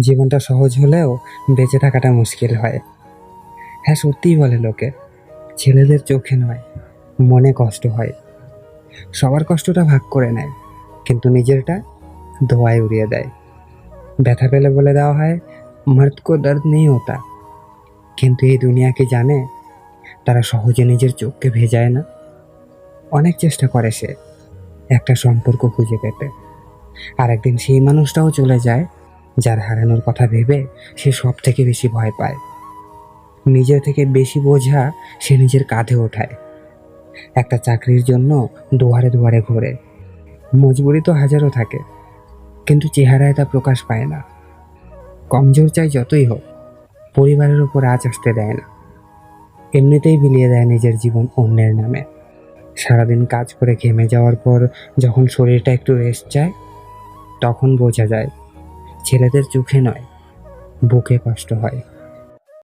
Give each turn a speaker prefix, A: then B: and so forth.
A: জীবনটা সহজ হলেও বেঁচে থাকাটা মুশকিল হয়। হ্যাঁ সত্যিই বলে লোকে, ছেলেদের চোখে নয়, মনে কষ্ট হয়। সবার কষ্টটা ভাগ করে নেয়, কিন্তু নিজেরটা ধোয়ায় উড়িয়ে দেয়। ব্যথা পেলে বলে দেওয়া হয় মর্দ কো দর্দ নেই হতা। কিন্তু এই দুনিয়া কি জানে, তারা সহজে নিজের চোখকে ভেজায় না? অনেক চেষ্টা করে সে, একটা সম্পর্ক খুঁজে পেতে। আর একদিন সেই মানুষটাও চলে যায় যার হারানোর কথা ভেবে সে সব থেকে বেশি ভয় পায়। নিজের থেকে বেশি বোঝা সে নিজের কাঁধে ওঠায়। একটা চাকরির জন্য দুয়ারে দুয়ারে ঘোরে। মজবুরি তো হাজারও থাকে, কিন্তু চেহারায় তা প্রকাশ পায় না। কমজোর চাই যতই হোক, পরিবারের উপর আজ আসতে দেয় না। এমনিতেই বিলিয়ে দেয় নিজের জীবন অন্যের নামে। সারাদিন কাজ করে ঘেমে যাওয়ার পর যখন শরীরটা একটু রেস্ট চায়, তখন বোঝা যায় ছেলেদের চোখে নয় বুকে কষ্ট হয়।